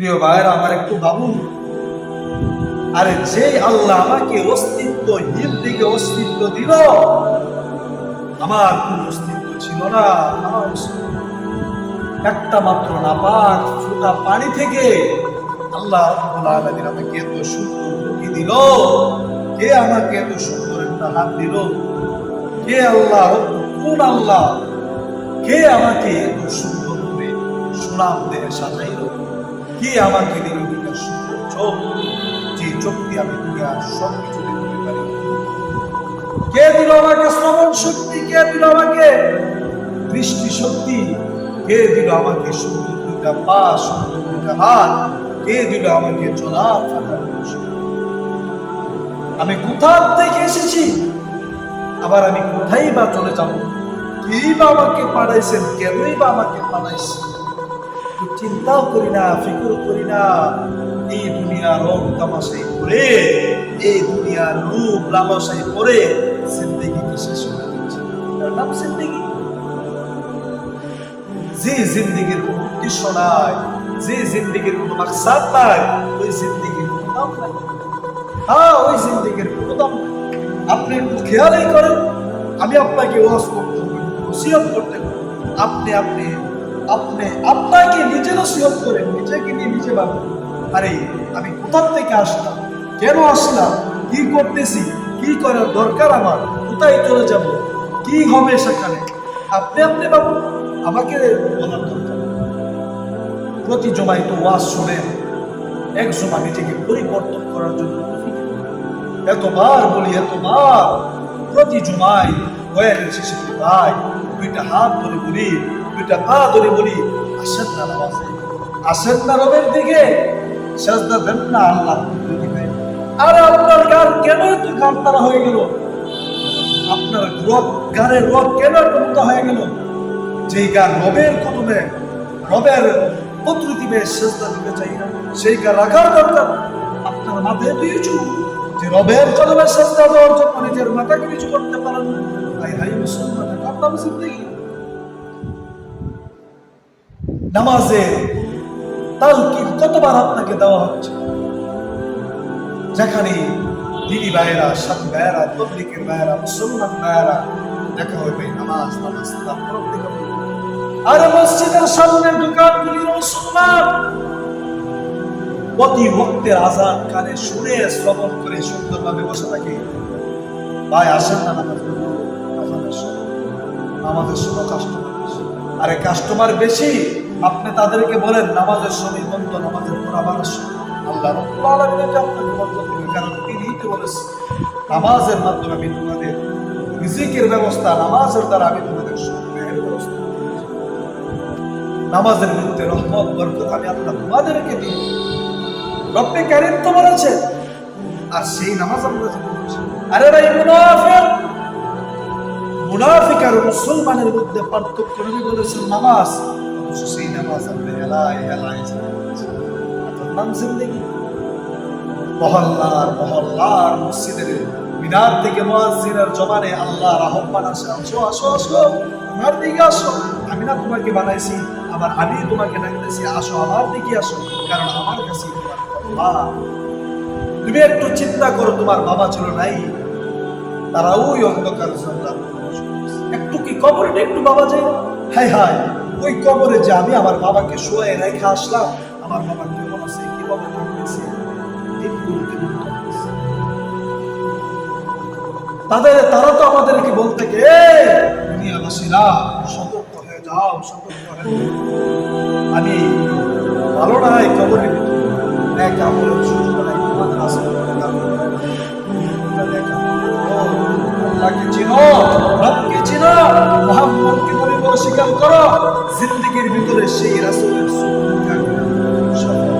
প্রিয় ভাইয়েরা, আমার একটু ভাবুন। আরে যে আল্লাহ আমাকে অস্তিত্ব অস্তিত্বহীন থেকে অস্তিত্ব দিল, আমার কোন অস্তিত্ব ছিল না, আমার একটা মাত্র নাপাক, ফুটা পানি থেকে আল্লাহ আলামিন আমাকে এত সুন্দর দিল। কে আমাকে এত সুন্দর একটা হাত দিল? কে আল্লাহ, কোন আল্লাহ? কে আমাকে এত সুন্দর করে সুনাম দিয়ে সাজাইল? কে আমাকে দিল সুন্দর চোখ। যে চোখ দিয়ে আমি দুনিয়ার সব কিছু দেখতে পারি। কে দিল আমাকে শ্রবণ শক্তি? কে দিল আমাকে দৃষ্টি শক্তি? কে দিল আমাকে সুন্দর পা, সুন্দর হাত? কে দিল আমাকে চলা আমি কোথা থেকে এসেছি? আবার আমি কোথায় বা চলে যাব? কি বা আমাকে পাঠাইছেন? কেনই বা আমাকে পাঠাইছেন? একটু চিন্তাও করি না, ফিকর করি না। এই দুনিয়ার রং তামাশাই করে, এই দুনিয়ার রূপ লামাশাই করে জিন্দগি কি শেষ হয়ে এর নাম জিন্দগি। যে জিন্দগির কোনো উদ্দেশ্য নাই, যে জিন্দগির কোনো মাকসাদ নাই, ওই জিন্দগির কোনো দাম নাই। হ্যাঁ ওই জিন্দগির কোনো দাম নাই। আপনি একটু খেয়ালই করেন, আমি আপনাকে ওয়াজ করতে নসিহত করতে আপনি আপনি আপনি, আপনাকে নিজে নসিহত করেন নিজেকে নিয়ে নিজে ভাবেন। আরে, আমি কোথা থেকে আসলাম? কেন আসলাম? কি করতেছি? কি করার দরকার আমার? কোথায় চলে যাব? কি হবে সেখানে? আপনি আপনি বাবু আমাকে বলার দরকার। প্রতি জমায় তো ওয়াজ শোনেন। এক জমা নিজেকে পরিবর্তন করার জন্য। এতবার বলি, এতবার। প্রতি জুমায় বয়ানের শেষে ভাই দুইটা হাত ধরে বলি দুইটা পা ধরে বলি, আসেন না নামাজে, আসেন না রবের দিকে, সাজদা দেন না আল্লাহ আরে আপনার গান কেন এত গান তারা হয়ে গেল? আপনার রব, গানের রব কেন এত হয়ে গেল? যেই গান রবের কদমে, রবের প্রতিবে সেজদা দিতে চাই না, সেই গান রাখার দরকার। আপনার মাথায় তো ইউচু যে রবের কদমে সেজদা দেওয়ার জন্য নিজের মাথাকে কিছু করতে পারেন না। হাই হাই মুসলমানের কান্নাম জিন্দগি নামাজে তালকিন কতবার আপনাকে দেওয়া হচ্ছে? যেখানে দিদি ভাইয়েরা, সাথী ভাইয়েরা তবলিকের ভাইয়েরা, মুসলমান ভাইয়েরা দেখা হবে নামাজ নামাজ। আরে মসজিদের সামনের দোকানগুলির মুসলমান। প্রতি ভক্তের আজান কানে শুনে, শ্রবণ করে সুন্দরভাবে বসে থাকে। ভাই, আসেন না নামাজ সময়। নামাজের সময় কাস্টমার আরে কাস্টমার বেশি। আপনি তাদেরকে বলেন, নামাজের সময় বন্ধ, নামাজের পর আবার আল্লাহ কারণ তিনিই তো বলেছেন? নামাজের মাধ্যমে আমি তোমাদের রিজিকের ব্যবস্থা, নামাজের দ্বারা আমি তোমাদের ব্যবস্থা নামাজের মধ্যে রহমত, বরকত আমি আল্লাহ তোমাদেরকে দিই। আর সেই নামাজ আমরা আরে ভাই, মুনাফিক! মুনাফিক আর মুসলমানের মধ্যে পার্থক্য বলেছেন, নামাজ মিনার থেকে মুয়াজ্জিনের জমানে আল্লাহর আহ্বান আসে আসো আসো আসো, আমার দিকে আসো। আমি না তোমাকে বানাইছি, আবার আমি তোমাকে ডাকতেছি, আসো, আমার দিকে আসো, কারণ আমার কাছে তুমি একটু চিন্তা করো, তোমার বাবা ছিল নাই। তারা ওই অন্ধকার একটু কি কবরে, একটু বাবা যাই হাই হাই ওই কবরে যে আমি আমার বাবাকে শোয়ে রেখে আসলাম, আমার বাবা কেমন আছে, কীভাবে থাকতেছে। তাদের তারা তো আমাদেরকে বলতে কে দুনিয়াবাসীরা, সতর্ক হয়ে যাও, সতর্ক হয়ে আমি ভালো নাই কবরে এক মোহাম্মদকে তুমি বলে স্বীকার করো। জিন্দিগির ভিতরে সেই রাসুলের সুন্নাত সফল